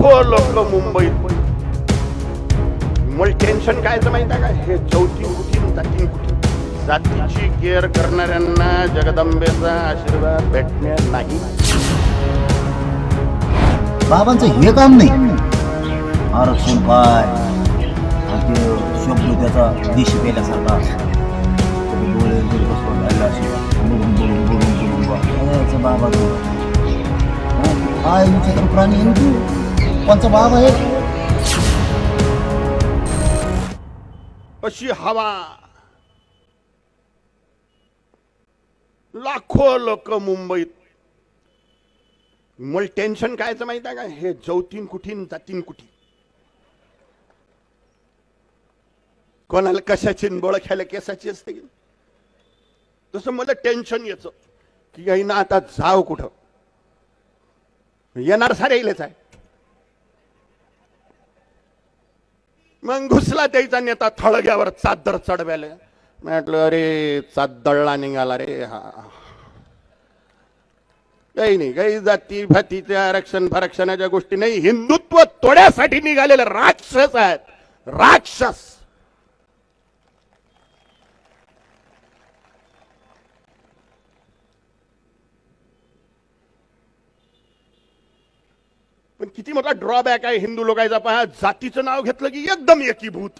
लाखो लोक मुंबईत मग टेन्शन कायचं माहिती आहे का? हे चौथी कुठीन जातीन कुठे? जातीची केअर करणाऱ्यांना जगदंबेचा आशीर्वाद भेटणार नाही. बाबांचं हे काम नाही. आरक्षण काय आणि ते शब्द त्याचा दिश पेल्यासारखा कधी डोळे कधी बसवून राहिला असे बुडून बुडून बुडून बुडून बाबा काय विचित्र प्राणी आहे ना तू. कोणचा आहे. अशी हवा. लाखो लोक मुंबईत. मला टेन्शन कायचं माहीत आहे का? हे जवतीन कुठीन जातीन कुठी कोणाला कशाची बोळ खायला केसाची असते की? तसं मला टेन्शन यायचं की ना आता जाव कुठं? येणार सारे इलेच आहे. मग घुसला त्याचा नेता थळग्यावर चादर चढव्याला. म्हटलं अरे चादळला निघाला रे हा काही नाही काही जाती भातीच्या आरक्षण फरक्षणाच्या गोष्टी नाही. हिंदुत्व तोड्यासाठी निघालेले राक्षस आहेत. राक्षस. पण किती मोठा ड्रॉबॅक आहे? हिंदू लोकांचा पहा जातीचं नाव घेतलं की एकदम एकीभूत.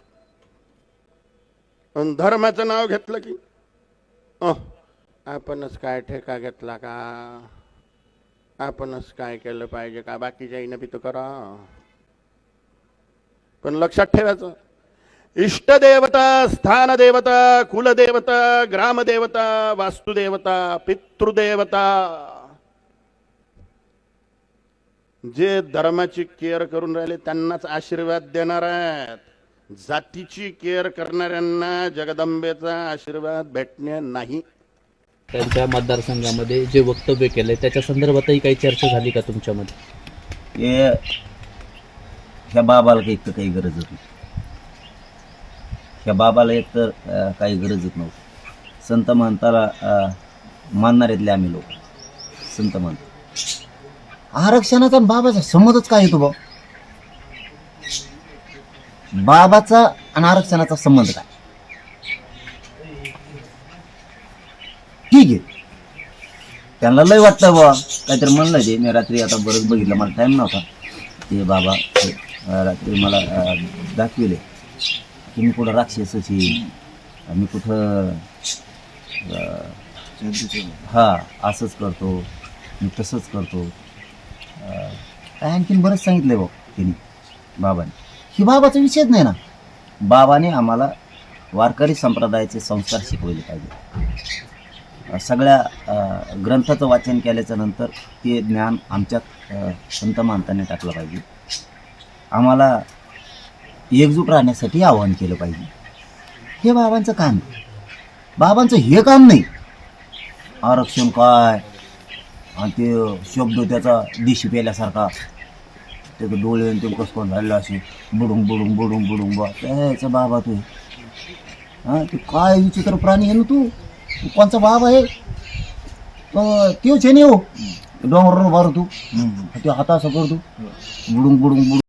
पण धर्माचं नाव घेतलं की आपणच काय ठेका घेतला का? आपणच काय केलं पाहिजे का? बाकीच्या बी तर करा. पण लक्षात ठेवायचं इष्टदेवता स्थानदेवता कुलदेवता ग्रामदेवता वास्तुदेवता पितृदेवता जे धर्माची केअर करून राहिले त्यांनाच आशीर्वाद देणार आहेत. जातीची केअर करणाऱ्यांना जगदंबेचा आशीर्वाद भेटणे नाही. त्यांच्या मतदारसंघामध्ये जे वक्तव्य केलंय त्याच्या संदर्भातही काही चर्चा झाली का तुमच्यामध्ये? हे ह्या बाबाला काही तर काही गरजच नाही ह्या बाबाला एक तर काही गरजच नव्हती. संत महंताला अं, मानणारेतले आम्ही लोक. संत महंत. आरक्षणाचा आणि बाबाचा संबंधच काय येतो बा बाबाचा आणि आरक्षणाचा संबंध काय? ठीक आहे. त्यांना लय वाटतं बा काहीतरी म्हणलं ते. मी रात्री आता बरंच बघितलं. मला टाईम नव्हता. ते बाबा ते, अं, रात्री मला अं, दाखविले. की मी कुठं राक्षसाची मी कुठं अं, हा असंच करतो. मी तसंच करतो. काय आणखीन बरंच सांगितलं आहे भाऊ तिने बाबाने. ही बाबाचा विषयच नाही ना. बाबाने आम्हाला वारकरी संप्रदायाचे संस्कार शिकवले पाहिजे. सगळ्या अ, ग्रंथाचं वाचन केल्याच्यानंतर ते ज्ञान आमच्यात अ, संत मानताने टाकलं पाहिजे. आम्हाला एकजूट राहण्यासाठी आवाहन केलं पाहिजे. हे बाबांचं काम आहे. बाबांचं हे काम नाही. आरक्षण काय? आणि ते शब्द त्याचा दिशी पेल्यासारखा. त्याचं डोळे आणि ते कसं झालेलं असे बुडून बुडून बुडून बुडून बा त्याचा बाबा तू हा. ते काय विचित्र प्राणी आहे ना तू? तू कोणचा बाबा आहे? त्योच आहे ना हो. डोंगरावर मारू तू. ते हाता असं करतो. बुडून बुडून बुडून